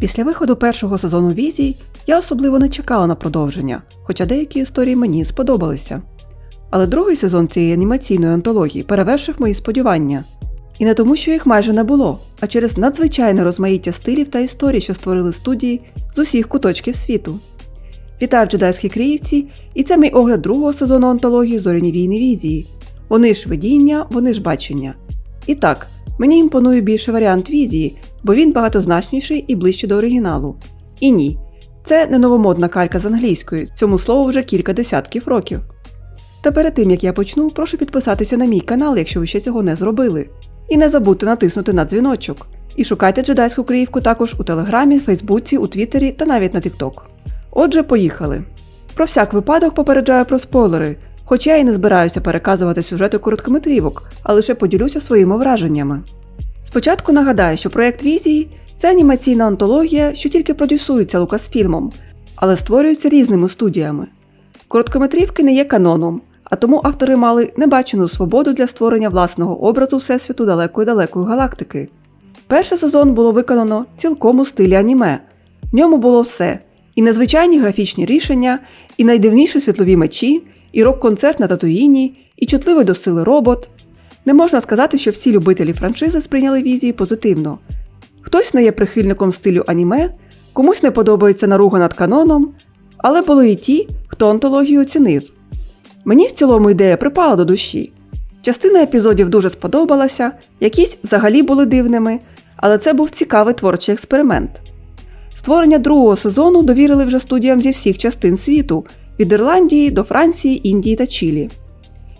Після виходу першого сезону візій я особливо не чекала на продовження, хоча деякі історії мені сподобалися. Але другий сезон цієї анімаційної антології перевершив мої сподівання. І не тому, що їх майже не було, а через надзвичайне розмаїття стилів та історій, що створили студії з усіх куточків світу. Вітаю джедайські криївці, і це мій огляд другого сезону антології Зоряні війни візії. Вони ж видіння, вони ж бачення. І так, мені імпонує більше варіант візії, бо він багатозначніший і ближче до оригіналу. І ні, це не новомодна калька з англійської, цьому слову вже кілька десятків років. Та перед тим як я почну, прошу підписатися на мій канал, якщо ви ще цього не зробили. І не забудьте натиснути на дзвіночок. І шукайте джедайську Криївку також у Телеграмі, Фейсбуці, у Твіттері та навіть на Тікток. Отже, поїхали. Про всяк випадок попереджаю про спойлери, хоча я і не збираюся переказувати сюжети короткометрівок, а лише поділюся своїми враженнями. Спочатку нагадаю, що проєкт Візії це анімаційна антологія, що тільки продюсується Лукасфільмом, але створюється різними студіями. Короткометрівки не є каноном, а тому автори мали небачену свободу для створення власного образу Всесвіту далекої далекої галактики. Перший сезон було виконано цілком у стилі аніме. В ньому було все: і незвичайні графічні рішення, і найдивніші світлові мечі, і рок-концерт на Татуїні, і чутливий до сили робот. Не можна сказати, що всі любителі франшизи сприйняли візії позитивно. Хтось не є прихильником стилю аніме, комусь не подобається наруга над каноном, але були і ті, хто антологію оцінив. Мені в цілому ідея припала до душі. Частина епізодів дуже сподобалася, якісь взагалі були дивними, але це був цікавий творчий експеримент. Створення другого сезону довірили вже студіям зі всіх частин світу від Ірландії до Франції, Індії та Чилі.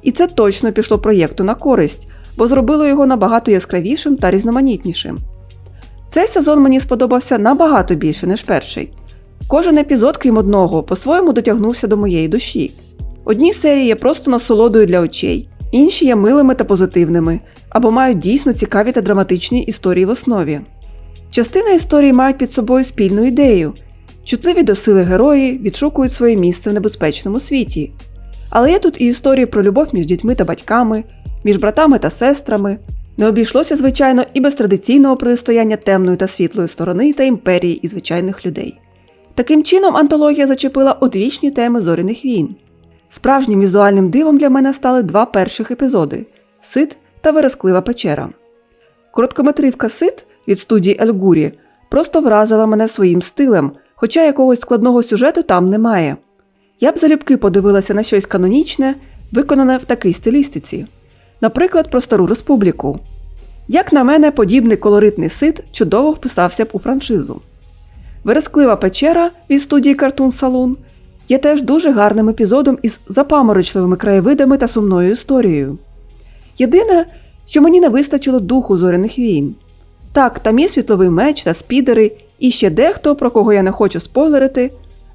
І це точно пішло проєкту на користь, бо зробило його набагато яскравішим та різноманітнішим. Цей сезон мені сподобався набагато більше, ніж перший. Кожен епізод, крім одного, по-своєму дотягнувся до моєї душі. Одні серії є просто насолодою для очей, інші є милими та позитивними, або мають дійсно цікаві та драматичні історії в основі. Частина історій мають під собою спільну ідею. Чутливі до сили герої відшукують своє місце в небезпечному світі. Але є тут і історії про любов між дітьми та батьками, між братами та сестрами. Не обійшлося, звичайно, і без традиційного протистояння темної та світлої сторони та імперії і звичайних людей. Таким чином, антологія зачепила одвічні теми зоряних війн. Справжнім візуальним дивом для мене стали два перших епізоди Сит та Вересклива печера. Короткометривка Сит від студії Ельгурі просто вразила мене своїм стилем, хоча якогось складного сюжету там немає. Я б залюбки подивилася на щось канонічне, виконане в такій стилістиці. Наприклад, про Стару Республіку. Як на мене, подібний колоритний сит чудово вписався б у франшизу. Вересклива печера від студії Cartoon Saloon є теж дуже гарним епізодом із запаморочливими краєвидами та сумною історією. Єдине, що мені не вистачило духу зоряних війн. Так, там є світловий меч та спідери, і ще дехто, про кого я не хочу спойлерити,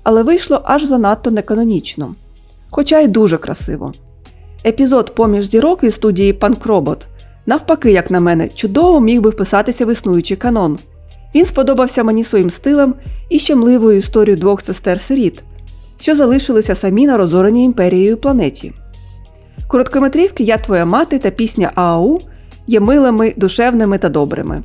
але вийшло аж занадто неканонічно. Хоча й дуже красиво. Епізод поміж зірок від студії Панкробот, навпаки, як на мене, чудово міг би вписатися в існуючий канон. Він сподобався мені своїм стилем і щемливою історією двох сестер сиріт, що залишилися самі на розореній імперією планеті. Короткометрівки Я твоя мати та пісня ААУ є милими, душевними та добрими.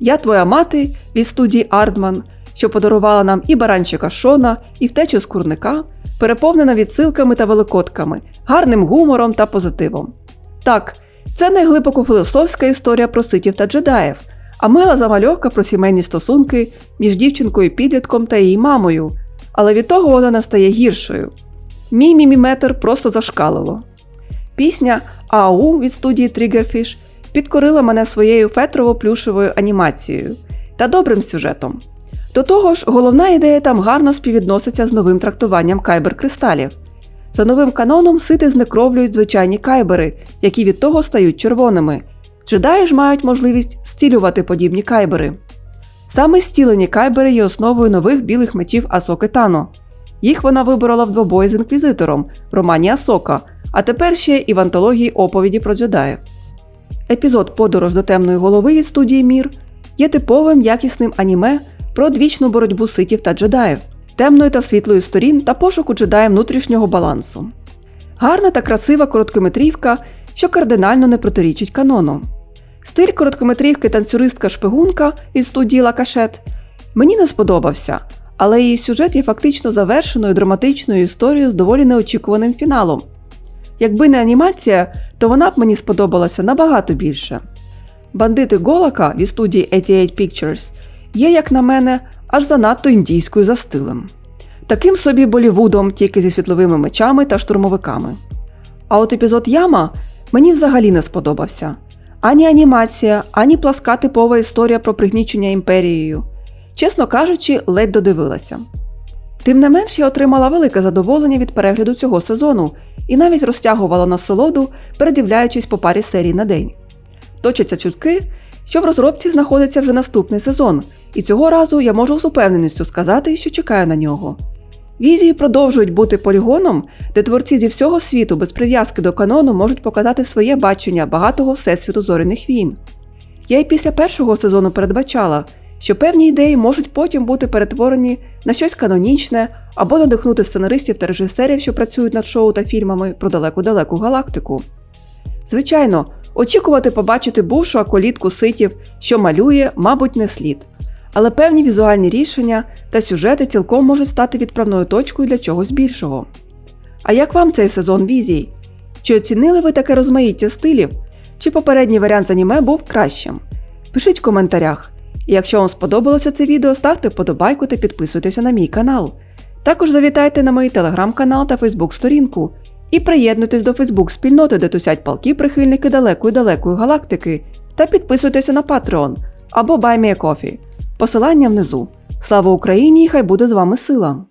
Я твоя мати від студії Ардман, що подарувала нам і баранчика Шона, і втечу з курника, переповнена відсилками та великотками, гарним гумором та позитивом. Так, це не глибоко філософська історія про ситів та джедаїв, а мила замальовка про сімейні стосунки між дівчинкою підлітком та її мамою, але від того вона не стає гіршою. Мій міміметр просто зашкалило. Пісня АУ від студії Triggerfish підкорила мене своєю фетрово-плюшевою анімацією та добрим сюжетом. До того ж, головна ідея там гарно співвідноситься з новим трактуванням кайбер-кристалів. За новим каноном сити знекровлюють звичайні кайбери, які від того стають червоними. Джедаї ж мають можливість зцілювати подібні кайбери. Саме зцілені кайбери є основою нових білих мечів Асоки Тано. Їх вона виборола в двобої з інквізитором в романі Асока, а тепер ще і в антології оповіді про джедаїв. Епізод Подорож до темної голови від студії Мір є типовим якісним аніме про одвічну боротьбу ситів та джедаїв, темної та світлої сторін та пошуку джедаїв внутрішнього балансу. Гарна та красива короткометрівка, що кардинально не протирічить канону. Стиль короткометрівки танцюристка шпигунка із студії Лакашет Мені не сподобався, але її сюжет є фактично завершеною драматичною історією з доволі неочікуваним фіналом. Якби не анімація, то вона б мені сподобалася набагато більше. Бандити Голака від студії 88 Pictures є, як на мене, аж занадто індійською за стилем. Таким собі Болівудом, тільки зі світловими мечами та штурмовиками. А от епізод Яма мені взагалі не сподобався. Ані анімація, ані пласка типова історія про пригнічення імперією. Чесно кажучи, ледь додивилася. Тим не менш, я отримала велике задоволення від перегляду цього сезону і навіть розтягувала насолоду, передивляючись по парі серій на день. Точаться чутки, що в розробці знаходиться вже наступний сезон, і цього разу я можу з упевненістю сказати, що чекаю на нього. Візії продовжують бути полігоном, де творці зі всього світу без прив'язки до канону можуть показати своє бачення багатого всесвіту зоряних війн. Я й після першого сезону передбачала, що певні ідеї можуть потім бути перетворені на щось канонічне або надихнути сценаристів та режисерів, що працюють над шоу та фільмами про далеку-далеку галактику. Звичайно, очікувати побачити бувшу аколітку ситів, що малює, мабуть, не слід. Але певні візуальні рішення та сюжети цілком можуть стати відправною точкою для чогось більшого. А як вам цей сезон візій? Чи оцінили ви таке розмаїття стилів? Чи попередній варіант з аніме був кращим? Пишіть в коментарях. І якщо вам сподобалося це відео, ставте вподобайку та підписуйтеся на мій канал. Також завітайте на мій телеграм-канал та фейсбук-сторінку і приєднуйтесь до Фейсбук-спільноти, де тусять палки прихильники далекої далекої галактики, та підписуйтеся на Patreon або BuyMeACoffee. Посилання внизу. Слава Україні! Хай буде з вами сила!